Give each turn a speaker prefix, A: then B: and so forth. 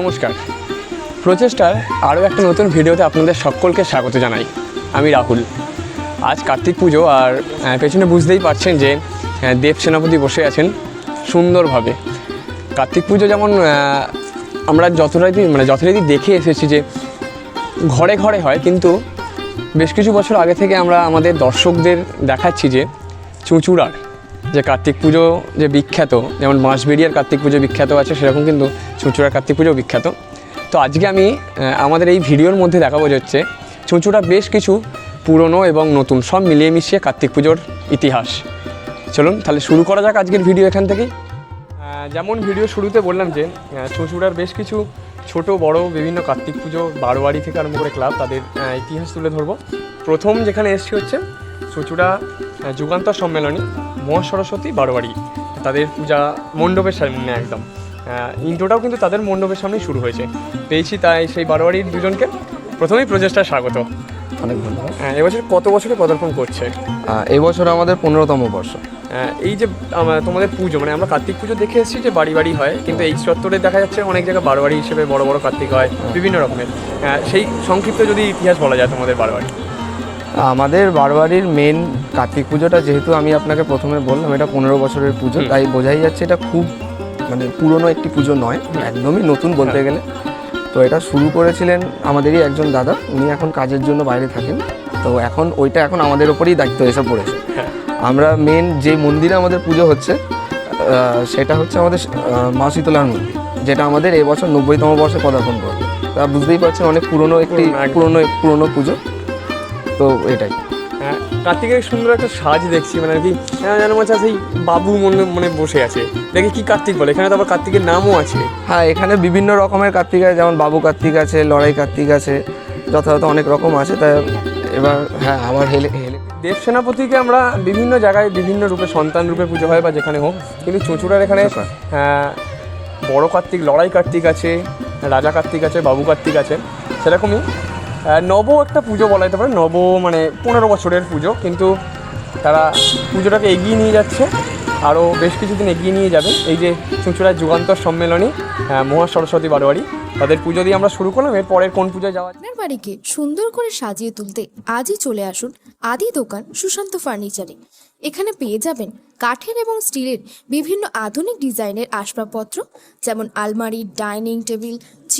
A: নমস্কার। প্রচেষ্টার আরও একটা নতুন ভিডিওতে আপনাদের সকলকে স্বাগত জানাই। আমি রাহুল। আজ কার্তিক পুজো আর পেছনে বুঝতেই পারছেন যে দেব সেনাপতি বসে আছেন সুন্দরভাবে। কার্তিক পুজো যেমন আমরা যতটাই মানে যথারীতি দেখে এসেছি যে, ঘরে ঘরে হয়, কিন্তু বেশ কিছু বছর আগে থেকে আমরা আমাদের দর্শকদের দেখাচ্ছি যে, চুঁচুড়ার যে কার্তিক পুজো যে বিখ্যাত, যেমন বাঁশবেড়িয়ার কার্তিক পুজো বিখ্যাত আছে, সেরকম কিন্তু চুঁচুড়ার কার্তিক পুজো বিখ্যাত। তো আজকে আমি আমাদের এই ভিডিওর মধ্যে দেখাবো যে হচ্ছে চুঁচুড়া বেশ কিছু পুরনো এবং নতুন সব মিলিয়ে মিশিয়ে কার্তিক পুজোর ইতিহাস। চলুন, তাহলে শুরু করা যাক আজকের ভিডিও এখান থেকেই। যেমন ভিডিও শুরুতে বললাম যে চুঁচুড়ার বেশ কিছু ছোট, বড় বিভিন্ন কার্তিক পুজো বারোয়ারি থেকে আরম্ভ করে ক্লাব তাদের ইতিহাস তুলে ধরবো। প্রথম যেখানে এসছি হচ্ছে চুঁচুড়া যুগান্তর সম্মেলনী মহা সরস্বতী বারোয়ারি তাদের পূজা মণ্ডপের সামনে একদম। ইন্ট্রোটাও কিন্তু তাদের মণ্ডপের সামনেই শুরু হয়েছে। পেয়েছি তাই সেই বারোয়ারির দুজনকে। প্রথমেই প্রচেষ্টা স্বাগত।
B: অনেক ধন্যবাদ।
A: এবছর কত বছরে পদার্পণ করছে?
B: এবছর আমাদের পনেরোতম বর্ষ।
A: এই যে তোমাদের পুজো মানে আমরা কার্তিক পুজো দেখে এসেছি যে বাড়ি বাড়ি হয় কিন্তু এই চত্বরে দেখা যাচ্ছে অনেক জায়গায় বারোয়ারি হিসেবে বড় বড় কার্তিক হয় বিভিন্ন রকমের। সেই সংক্ষিপ্ত যদি ইতিহাস বলা যায় তোমাদের বারোয়ারি।
B: আমাদের বারবারির মেন কার্তিক পুজোটা যেহেতু আমি আপনাকে প্রথমে বললাম এটা পনেরো বছরের পুজো তাই বোঝাই যাচ্ছে এটা খুব মানে পুরনো একটি পুজো নয় একদমই নতুন বলতে
A: হ্যাঁ।
B: গেলে। তো এটা শুরু করেছিলেন আমাদেরই একজন দাদা উনি এখন কাজের জন্য বাইরে থাকেন। তো এখন ওইটা এখন আমাদের ওপরেই দায়িত্ব এসে পড়েছে।
A: হ্যাঁ।
B: আমরা মেন যে মন্দিরে আমাদের পুজো হচ্ছে সেটা হচ্ছে আমাদের আহ, মা শীতলার মন্দির যেটা আমাদের এবছর নব্বইতম বর্ষে পদার্পণ করবে। তা বুঝতেই পারছেন অনেক পুরনো একটি।
A: পুরনো
B: পুরনো পুজো। তো এটাই।
A: আহ, কার্তিকের সুন্দর একটা সাজ দেখছি মানে আর কি আহ, যেন মনে সেই বাবু মনে মনে বসে আছে। দেখি কি কার্তিক বলে এখানে তো আবার কার্তিকের নামও আছে।
B: হ্যাঁ এখানে বিভিন্ন রকমের কার্তিক আছে যেমন বাবু কার্তিক আছে লড়াই কার্তিক আছে যথাযথ অনেক রকম আছে তাই এবার হ্যাঁ আমার হেলে হেলে।
A: দেব সেনাপতিকে আমরা বিভিন্ন জায়গায় বিভিন্ন রূপে সন্তান রূপে পুজো হয় বা যেখানে হোক কিন্তু চুঁচুড়ার এখানে
B: আচ্ছা।
A: আহ, বড় কার্তিক লড়াই কার্তিক আছে রাজা কার্তিক আছে বাবু কার্তিক আছে সেরকমই নব একটা পুজো বলা যেতে পারে। নব মানে পনেরো বছরের পুজো, কিন্তু তারা পুজোটাকে এগিয়ে নিয়ে যাচ্ছে। আরও বেশ কিছুদিন এগিয়ে নিয়ে যাবে। এই যে চুঁচুড়ার যুগান্তর সম্মেলনী মহা সরস্বতী বারোয়ারি, তাদের পুজো দিয়ে আমরা শুরু করলাম। এর পরের কোন পুজোয় যাওয়া
C: আপনার বাড়িকে সুন্দর করে সাজিয়ে তুলতে আজই চলে আসুন আদি দোকান সুশান্ত ফার্নিচারে। এখানে পেয়ে যাবেন কাঠের এবং স্টিলের বিভিন্ন আধুনিক ডিজাইনের আসবাবপত্র, যেমন আলমারি, ডাইনিং টেবিল